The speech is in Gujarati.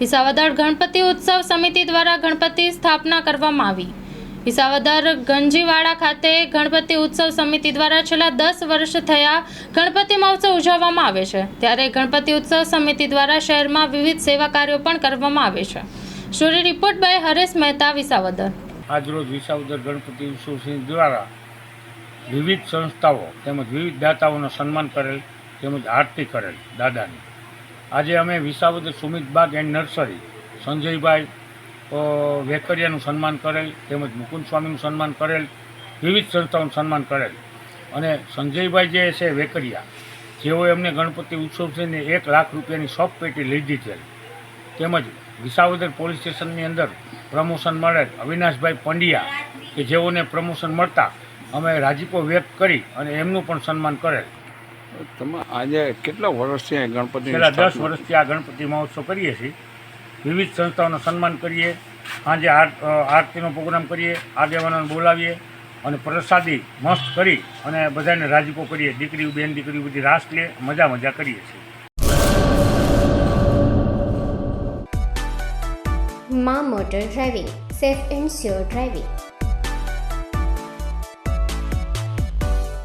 વિસાવદર ગણપતિ ઉત્સવ સમિતિ દ્વારા ગણપતિ સ્થાપના કરવામાં આવી. વિસાવદર ગંજીવાડા ખાતે ગણપતિ ઉત્સવ સમિતિ દ્વારા છેલ્લા દસ વર્ષ થયા ગણપતિ મહોત્સવ ઉજવવામાં આવે છે. ત્યારે ગણપતિ ઉત્સવ સમિતિ દ્વારા શહેરમાં વિવિધ સેવા કાર્યો પણ કરવામાં આવે છે. Story report by Haresh Mehta, Visavadar. આજરોજ વિસાવદર ગણપતિ ઉત્સવ દ્વારા વિવિધ સંસ્થાઓ તેમજ વિવિધ દાતાઓનું સન્માન કરેલ તેમજ આરતી કરેલ દાદાની. આજે અમે વિસાવદર સુમિત બાગ એન્ડ નર્સરી, સંજયભાઈ વેકરિયાનું સન્માન કરેલ, તેમજ મુકુંદ સ્વામીનું સન્માન કરેલ, વિવિધ સંસ્થાઓનું સન્માન કરેલ. અને સંજયભાઈ જે છે વેકરિયા, જેઓએ એમને ગણપતિ ઉત્સવ છે ને એક લાખ રૂપિયાની શોપ પેટી લીધી છે. તેમજ વિસાવદર પોલીસ સ્ટેશનની અંદર પ્રમોશન મળેલ અવિનાશભાઈ પંડ્યા, કે જેઓને પ્રમોશન મળતા અમે રાજીપો વ્યક્ત કરી અને એમનું પણ સન્માન કરેલ. તમે આજે કેટલા વર્ષથી ગણપતિ છેલ્લા દસ વર્ષથી આ ગણપતિ મહોત્સવ કરીએ છીએ. વિવિધ સંસ્થાઓનું સન્માન કરીએ. સાંજે આર આરતીનો પ્રોગ્રામ કરીએ આગેવાનોને બોલાવીએ અને પ્રસાદી મસ્ત કરી અને બધાને રાજીપો કરીએ. દીકરી બેન દીકરી બધી રાસ લે મજા મજા કરીએ છીએ. મા motor driving safe and sure driving.